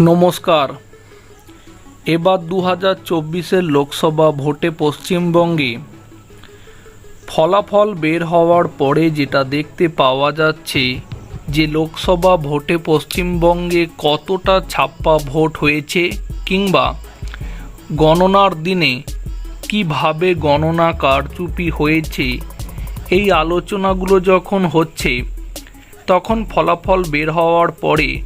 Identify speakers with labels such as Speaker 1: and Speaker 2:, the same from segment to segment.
Speaker 1: নমস্কার। এবার দু হাজার চব্বিশের লোকসভা ভোটে পশ্চিমবঙ্গে ফলাফল বের হওয়ার পরে যেটা দেখতে পাওয়া যাচ্ছে যে লোকসভা ভোটে পশ্চিমবঙ্গে কতটা ছাপ্পা ভোট হয়েছে কিংবা গণনার দিনে কীভাবে গণনা কারচুপি হয়েছে, এই আলোচনাগুলো যখন হচ্ছে, তখন ফলাফল বের হওয়ার পরে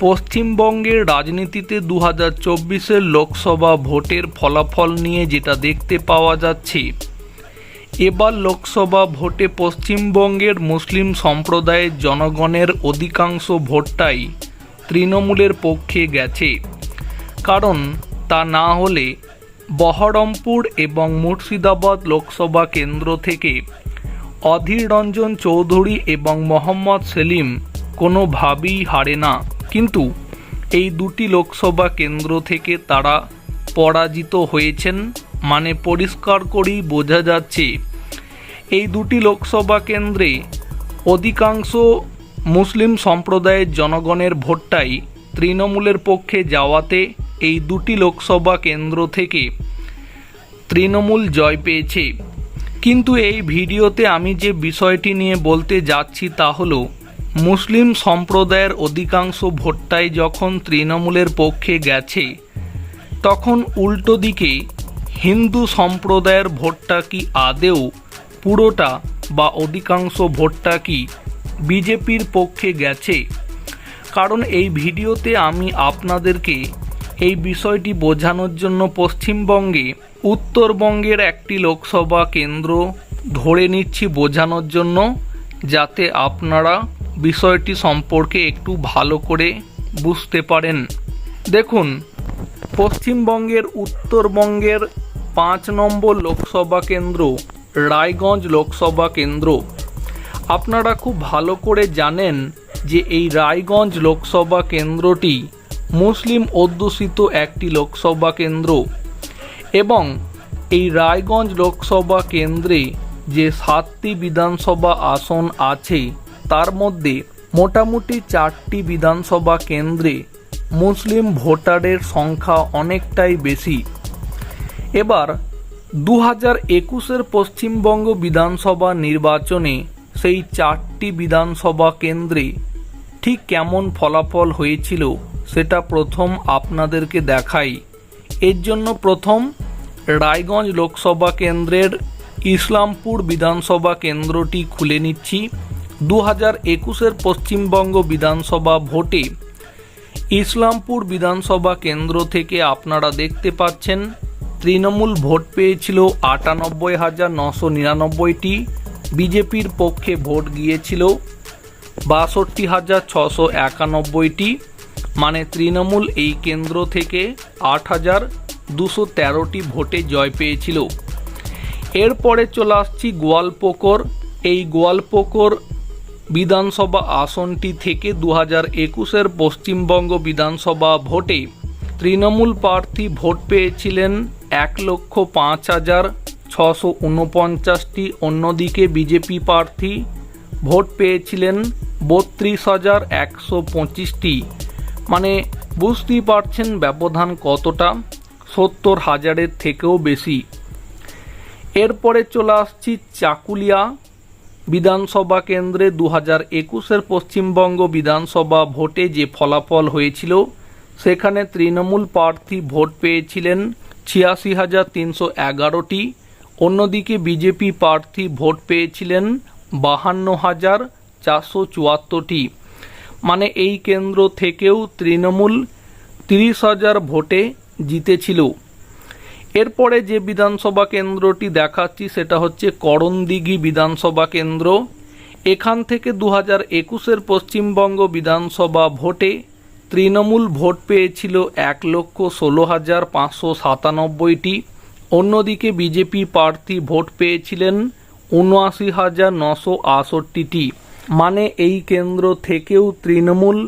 Speaker 1: পশ্চিমবঙ্গের রাজনীতিতে দু হাজার চব্বিশের লোকসভা ভোটের ফলাফল নিয়ে যেটা দেখতে পাওয়া যাচ্ছে, এবার লোকসভা ভোটে পশ্চিমবঙ্গের মুসলিম সম্প্রদায়ের জনগণের অধিকাংশ ভোটটাই তৃণমূলের পক্ষে গেছে। কারণ তা না হলে বহরমপুর এবং মুর্শিদাবাদ লোকসভা কেন্দ্র থেকে অধীর রঞ্জন চৌধুরী এবং মোহাম্মদ সেলিম কোনোভাবেই হারে না। কিন্তু এই দুটি লোকসভা কেন্দ্র থেকে তারা পরাজিত হয়েছেন মানে পরিষ্কার করেই বোঝা যাচ্ছে। এই দুটি লোকসভা কেন্দ্রে অধিকাংশ মুসলিম সম্প্রদায়ের জনগণের ভোটটাই তৃণমূলের পক্ষে যাওয়াতে এই দুটি লোকসভা কেন্দ্র থেকে তৃণমূল জয় পেয়েছে। কিন্তু এই ভিডিওতে আমি যে বিষয়টি নিয়ে বলতে যাচ্ছি তা হলো মুসলিম সম্প্রদায়ের অধিকাংশ ভোটটাই যখন তৃণমূলের পক্ষে গেছে, তখন উল্টো দিকে হিন্দু সম্প্রদায়ের ভোটটা কি আদেও পুরোটা বা অধিকাংশ ভোটটা কি বিজেপির পক্ষে গেছে? কারণ এই ভিডিওতে আমি আপনাদেরকে এই বিষয়টি বোঝানোর জন্য পশ্চিমবঙ্গে উত্তরবঙ্গের একটি লোকসভা কেন্দ্র ধরে নিচ্ছি বোঝানোর জন্য, যাতে আপনারা বিষয়টি সম্পর্কে একটু ভালো করে বুঝতে পারেন। দেখুন, পশ্চিমবঙ্গের উত্তরবঙ্গের পাঁচ নম্বর লোকসভা কেন্দ্র, রায়গঞ্জ লোকসভা কেন্দ্র। আপনারা খুব ভালো করে জানেন যে এই রায়গঞ্জ লোকসভা কেন্দ্রটি মুসলিম অধ্যুষিত একটি লোকসভা কেন্দ্র এবং এই রায়গঞ্জ লোকসভা কেন্দ্রে যে সাতটি বিধানসভা আসন আছে তার মধ্যে মোটামুটি চারটি বিধানসভা কেন্দ্রে মুসলিম ভোটারের সংখ্যা অনেকটাই বেশি। এবার দু হাজার একুশের পশ্চিমবঙ্গ বিধানসভা নির্বাচনে সেই চারটি বিধানসভা কেন্দ্রে ঠিক কেমন ফলাফল হয়েছিল সেটা প্রথম আপনাদেরকে দেখাই। এর জন্য প্রথম রায়গঞ্জ লোকসভা কেন্দ্রের ইসলামপুর বিধানসভা কেন্দ্রটি খুলে নিচ্ছি। দু হাজার একুশের পশ্চিমবঙ্গ বিধানসভা ভোটে ইসলামপুর বিধানসভা কেন্দ্র থেকে আপনারা দেখতে পাচ্ছেন, তৃণমূল ভোট পেয়েছিল আটানব্বই হাজার নশো নিরানব্বইটি, বিজেপির পক্ষে ভোট গিয়েছিল বাষট্টি হাজার ছশো একানব্বইটি মানে তৃণমূল এই কেন্দ্র থেকে আট হাজার দুশো তেরোটি ভোটে জয় পেয়েছিল। এরপরে চলে আসছি গোয়ালপোকর। এই গোয়ালপোকর বিধানসভা আসনটি থেকে দু হাজার একুশের পশ্চিমবঙ্গ বিধানসভা ভোটে তৃণমূল প্রার্থী ভোট পেয়েছিলেন এক লক্ষ পাঁচ হাজার ছশো উনপঞ্চাশটি। অন্যদিকে বিজেপি প্রার্থী ভোট পেয়েছিলেন বত্রিশ হাজার একশো পঁচিশটি। মানে বুঝতেই পারছেন ব্যবধান কতটা, সত্তর হাজারের থেকেও বেশি। এরপরে চলে আসছি চাকুলিয়া। বিধানসভা কেন্দ্রে দু হাজার একুশের পশ্চিমবঙ্গ বিধানসভা ভোটে যে ফলাফল হয়েছিল, সেখানে তৃণমূল প্রার্থী ভোট পেয়েছিলেন ছিয়াশি হাজার তিনশো এগারোটি। অন্যদিকে বিজেপি প্রার্থী ভোট পেয়েছিলেন বাহান্ন হাজার চারশো চুয়াত্তরটি। মানে এই কেন্দ্র থেকেও তৃণমূল তিরিশ হাজার ভোটে জিতেছিল। এরপরে যে বিধানসভা কেন্দ্রটি দেখাচ্ছি সেটা হচ্ছে করণদিঘি বিধানসভা কেন্দ্র। এখান থেকে দু হাজার একুশের পশ্চিমবঙ্গ বিধানসভা ভোটে তৃণমূল ভোট পেয়েছিল এক লক্ষ ষোলো হাজার পাঁচশো সাতানব্বইটি। অন্যদিকে বিজেপি প্রার্থী ভোট পেয়েছিলেন উনআশি হাজার নশো আটষট্টিটি। মানে এই কেন্দ্র থেকেও তৃণমূল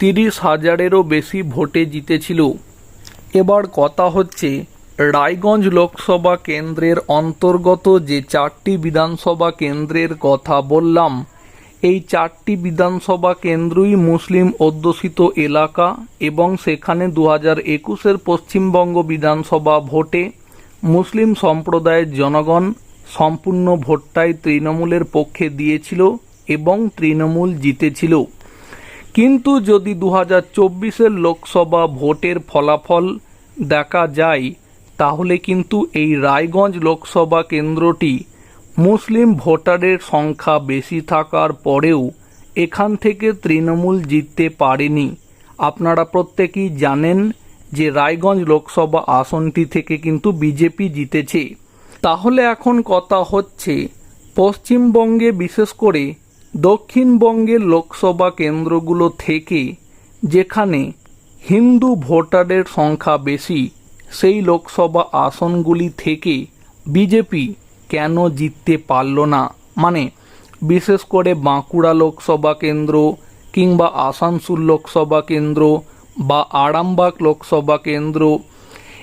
Speaker 1: তিরিশ হাজারেরও বেশি ভোটে জিতেছিল। এবার কথা হচ্ছে রায়গঞ্জ লোকসভা কেন্দ্রের অন্তর্গত যে চারটি বিধানসভা কেন্দ্রের কথা বললাম, এই চারটি বিধানসভা কেন্দ্রই মুসলিম অধ্যুষিত এলাকা এবং সেখানে দু হাজার একুশের পশ্চিমবঙ্গ বিধানসভা ভোটে মুসলিম সম্প্রদায়ের জনগণ সম্পূর্ণ ভোটটাই তৃণমূলের পক্ষে দিয়েছিল এবং তৃণমূল জিতেছিল। কিন্তু যদি দু হাজার চব্বিশের লোকসভা ভোটের ফলাফল দেখা যায় তাহলে কিন্তু এই রায়গঞ্জ লোকসভা কেন্দ্রটি মুসলিম ভোটারের সংখ্যা বেশি থাকার পরেও এখান থেকে তৃণমূল জিততে পারেনি। আপনারা প্রত্যেকেই জানেন যে রায়গঞ্জ লোকসভা আসনটি থেকে কিন্তু বিজেপি জিতেছে। তাহলে এখন কথা হচ্ছে, পশ্চিমবঙ্গে বিশেষ করে দক্ষিণবঙ্গের লোকসভা কেন্দ্রগুলো থেকে যেখানে হিন্দু ভোটারের সংখ্যা বেশি সেই লোকসভা আসনগুলি থেকে বিজেপি কেন জিততে পারল না? মানে বিশেষ করে বাঁকুড়া লোকসভা কেন্দ্র কিংবা আসানসোল লোকসভা কেন্দ্র বা আরামবাগ লোকসভা কেন্দ্র,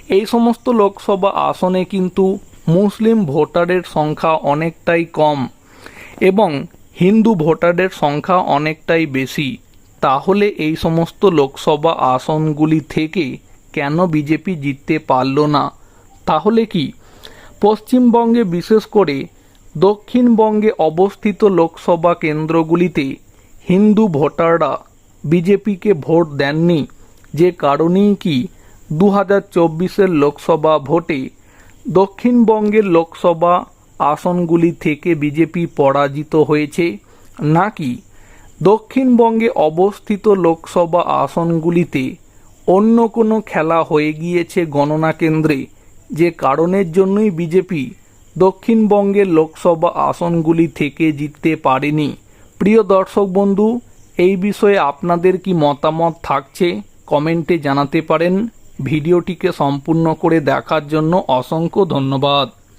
Speaker 1: এই সমস্ত লোকসভা আসনে কিন্তু মুসলিম ভোটারের সংখ্যা অনেকটাই কম এবং হিন্দু ভোটারের সংখ্যা অনেকটাই বেশি। তাহলে এই সমস্ত লোকসভা আসনগুলি থেকে কেন বিজেপি জিততে পারল না? তাহলে কি? পশ্চিমবঙ্গে বিশেষ করে দক্ষিণবঙ্গে অবস্থিত লোকসভা কেন্দ্রগুলিতে হিন্দু ভোটাররা বিজেপিকে ভোট দেননি। যে কারণেই কি দু হাজার চব্বিশের লোকসভা ভোটে দক্ষিণবঙ্গের লোকসভা আসনগুলি থেকে বিজেপি পরাজিত হয়েছে? নাকি দক্ষিণবঙ্গে অবস্থিত লোকসভা আসনগুলিতে অন্য কোনো খেলা হয়ে গিয়েছে গণনা কেন্দ্রে, যে কারণের জন্যই বিজেপি দক্ষিণবঙ্গের লোকসভা আসনগুলি থেকে জিততে পারেনি। প্রিয় দর্শক বন্ধু, এই বিষয়ে আপনাদের কি মতামত থাকছে কমেন্টে জানাতে পারেন। ভিডিওটিকে সম্পূর্ণ করে দেখার জন্য অসংখ্য ধন্যবাদ।